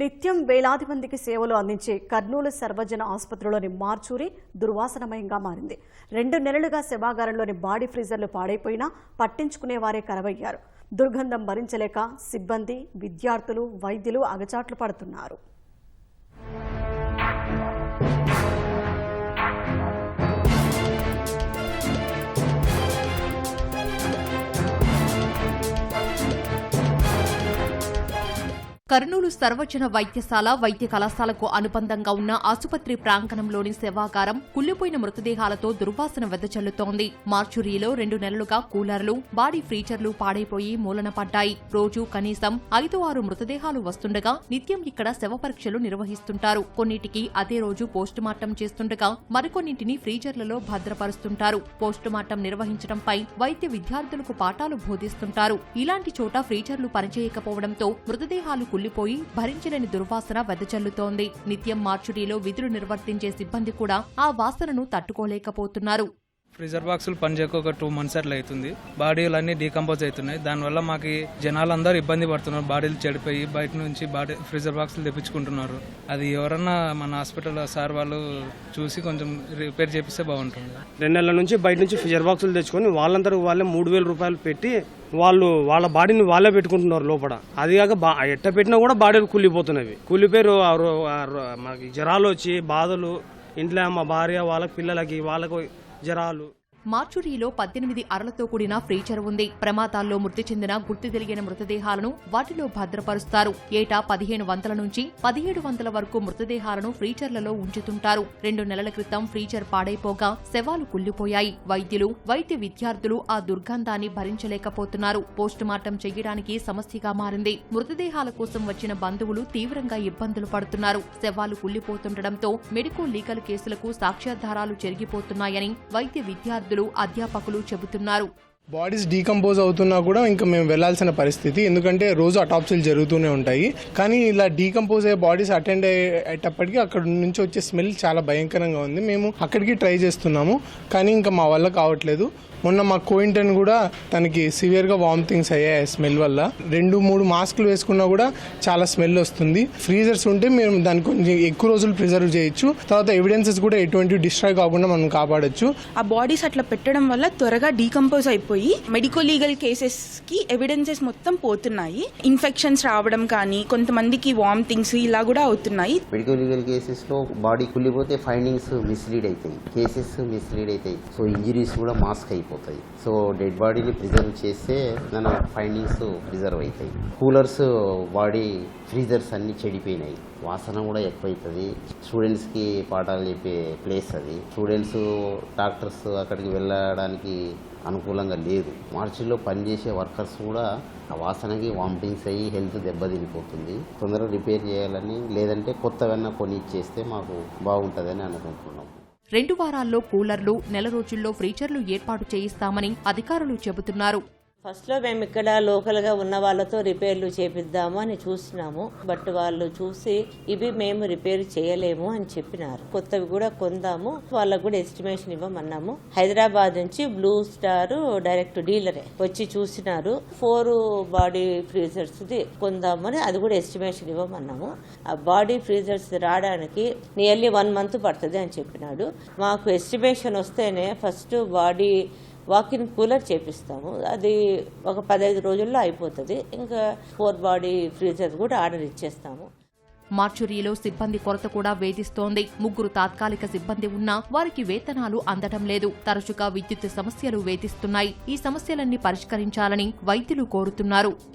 నిత్యం వేలాది మందికి సేవలు అందించే కర్నూలు సర్వజన ఆసుపత్రిలోని మార్చూరి దుర్వాసనమయంగా మారింది. రెండు నెలలుగా శవాగారంలోని బాడీ ఫ్రీజర్లు పాడైపోయినా పట్టించుకునే వారే కరవయ్యారు. దుర్గంధం భరించలేక సిబ్బంది విద్యార్థులు వైద్యులు అగచాట్లు పడుతున్నారు. కర్నూలు సర్వజన వైద్యశాల వైద్య కళాశాలకు అనుబంధంగా ఉన్న ఆసుపత్రి ప్రాంగణంలోని శవాగారం కుళ్ళిపోయిన మృతదేహాలతో దుర్వాసన వెదజల్లుతోంది. మార్చురీలో రెండు నెలలుగా కూలర్లు బాడీ ఫ్రీచర్లు పాడైపోయి మూలన పడ్డాయి. రోజు కనీసం ఐదు ఆరు మృతదేహాలు వస్తుండగా నిత్యం ఇక్కడ శవ పరీక్షలు నిర్వహిస్తుంటారు. కొన్నిటికి అదే రోజు పోస్టుమార్టం చేస్తుండగా మరికొన్నింటిని ఫ్రీజర్లలో భద్రపరుస్తుంటారు. పోస్టుమార్టం నిర్వహించడంపై వైద్య విద్యార్థులకు పాఠాలు బోధిస్తుంటారు. ఇలాంటి చోట ఫ్రీజర్లు పనిచేయకపోవడంతో మృతదేహాలు కుళ్ళిపోయి భరించలేని దుర్వాసన వెదజల్లుతోంది. నిత్యం మార్చురీలో విధులు నిర్వర్తించే సిబ్బంది కూడా ఆ వాసనను తట్టుకోలేకపోతున్నారు. ఫ్రీజర్ బాక్సులు పనిచేయక ఒక టూ మంత్స్ అట్లా అవుతుంది. బాడీలు అన్ని డీకంపోజ్ అవుతున్నాయి. దానివల్ల మాకు జనాలందరూ ఇబ్బంది పడుతున్నారు. బాడీలు చెడిపోయి బయట నుంచి బాడీ ఫ్రీజర్ బాక్సులు తెప్పించుకుంటున్నారు. అది ఎవరన్నా మన హాస్పిటల్ సార్ వాళ్ళు చూసి కొంచెం రిపేర్ చేపిస్తే బాగుంటుంది. రెండు నెలల నుంచి బయట నుంచి ఫ్రిజర్ బాక్సులు తెచ్చుకొని వాళ్ళందరూ వాళ్ళే మూడు వేల రూపాయలు పెట్టి వాళ్ళు వాళ్ళ బాడీని వాళ్ళే పెట్టుకుంటున్నారు లోపల. అది కాక బా ఎట్ట పెట్టినా కూడా బాడీలు కూలిపోతున్నవి కూలిపోయారు ఆ రో- మనకి జ్వరాలు వచ్చి బాధలు ఇంట్లో మా భార్య వాళ్ళకి పిల్లలకి వాళ్ళకు జ్వరాలు మార్చురీలో పద్దెనిమిది అరలతో కూడిన ఫ్రీచర్ ఉంది. ప్రమాదాల్లో మృతి చెందిన గుర్తు తెలియని మృతదేహాలను వాటిలో భద్రపరుస్తారు. ఏటా పదిహేను వందల నుంచి పదిహేడు వందల వరకు మృతదేహాలను ఫ్రీచర్లలో ఉంచుతుంటారు. రెండు నెలల క్రితం ఫ్రీచర్ పాడైపోగా శవాలు కుళ్ళిపోయాయి వైద్యులు వైద్య విద్యార్థులు ఆ దుర్గంధాన్ని భరించలేకపోతున్నారు. పోస్టుమార్టం చేయడానికి సమస్యగా మారింది. మృతదేహాల కోసం వచ్చిన బంధువులు తీవ్రంగా ఇబ్బందులు పడుతున్నారు. శవాలు కుళ్ళిపోతుండటంతో మెడికో లీగల్ కేసులకు సాక్ష్యాధారాలు చెరిగిపోతున్నాయని వైద్య విద్యార్థులు అధ్యాపకులు చెబుతున్నారు. బాడీస్ డీకంపోజ్ అవుతున్నా కూడా ఇంకా మేము వెళ్ళాల్సిన పరిస్థితి. ఎందుకంటే రోజు అటాప్సీలు జరుగుతూనే ఉంటాయి. కానీ ఇలా డీకంపోజ్ అయ్యే బాడీస్ అటెండ్ అయ్యేటప్పటికి అక్కడ నుంచి వచ్చే స్మెల్ చాలా భయంకరంగా ఉంది. మేము అక్కడికి ట్రై చేస్తున్నాము. కానీ ఇంకా మా వల్ల కావట్లేదు. మొన్న మా కోయింటన్ కూడా తనకి సివియర్గా వామిటింగ్స్ అయ్యాయి స్మెల్ వల్ల. రెండు మూడు మాస్కులు వేసుకున్నా కూడా చాలా స్మెల్ వస్తుంది. ఫ్రీజర్స్ ఉంటే మేము దాన్ని కొంచెం ఎక్కువ రోజులు ప్రిజర్వ్ చేయొచ్చు. తర్వాత ఎవిడెన్సెస్ కూడా ఎటువంటి డిస్ట్రాయ్ కాకుండా మనం కాపాడొచ్చు. ఆ బాడీస్ అట్లా పెట్టడం వల్ల త్వరగా డీకంపోజ్ అయిపోయి మెడికో లీగల్ కేసెస్కి ఎవిడెన్సెస్ మొత్తం పోతున్నాయి. ఇన్ఫెక్షన్స్ రావడం కానీ కొంతమందికి వామిటింగ్స్ ఇలా కూడా అవుతున్నాయి. మెడికల్ లీగల్ కేసెస్లో బాడీ కుళ్ళిపోతే ఫైండింగ్స్ మిస్లీడ్ అవుతాయి. కేసెస్ మిస్లీడ్ అవుతాయి. సో ఇంజరీస్ కూడా మాస్క్ అయిపోతాయి. సో డెడ్ బాడీని ప్రిజర్వ్ చేస్తే మన ఫైండింగ్స్ ప్రిజర్వ్ అవుతాయి. కూలర్స్ బాడీ ఫ్రీజర్స్ అన్ని చెడిపోయినాయి. వాసన కూడా ఎక్కువైతుంది. స్టూడెంట్స్కి పాఠాలు చెప్పే ప్లేస్ అది. స్టూడెంట్స్ డాక్టర్స్ అక్కడికి వెళ్ళడానికి అనుకూలంగా లేదు. మార్చిలో పనిచేసే వర్కర్స్ కూడా ఆ వాసనకి వామిటింగ్స్ అయ్యి హెల్త్ దెబ్బతినిపోతుంది. తొందరగా రిపేర్ చేయాలని లేదంటే కొత్తవన్నా కొని ఇచ్చేస్తే మాకు బాగుంటుందని అనుకుంటున్నాం. రెండు వారాల్లో కూలర్లు నెల రోజుల్లో ఫ్రీచర్లు ఏర్పాటు చేయిస్తామని అధికారులు చెబుతున్నారు. ఫస్ట్లో మేము ఇక్కడ లోకల్గా ఉన్న వాళ్ళతో రిపేర్లు చేపిద్దాము అని చూసినాము. బట్ వాళ్ళు చూసి ఇవి మేము రిపేర్ చేయలేము అని చెప్పినారు. కొత్తవి కూడా కొందాము. వాళ్ళకు కూడా ఎస్టిమేషన్ ఇవ్వమన్నాము. హైదరాబాద్ నుంచి బ్లూ స్టార్ డైరెక్ట్ డీలరే వచ్చి చూసినారు. ఫోర్ బాడీ ఫ్రీజర్స్ కొందామని అది కూడా ఎస్టిమేషన్ ఇవ్వమన్నాము. ఆ బాడీ ఫ్రీజర్స్ రావడానికి నియర్లీ వన్ మంత్ పడుతుంది అని చెప్పినాడు. మాకు ఎస్టిమేషన్ వస్తేనే first body walk in cooler చేపిస్తాము. అది ఒక పదహైదు రోజుల్లో అయిపోతుంది. ఇంకా ఫోర్ బాడీ ఫ్రీజర్ కూడా ఆర్డర్ ఇచ్చేస్తాము. మార్చురీలో సిబ్బంది కొరత కూడా వేధిస్తోంది. ముగ్గురు తాత్కాలిక సిబ్బంది ఉన్నా వారికి వేతనాలు అందడం లేదు. తరచుగా విద్యుత్ సమస్యలు వేధిస్తున్నాయి. ఈ సమస్యలన్నీ పరిష్కరించాలని వైద్యులు కోరుతున్నారు.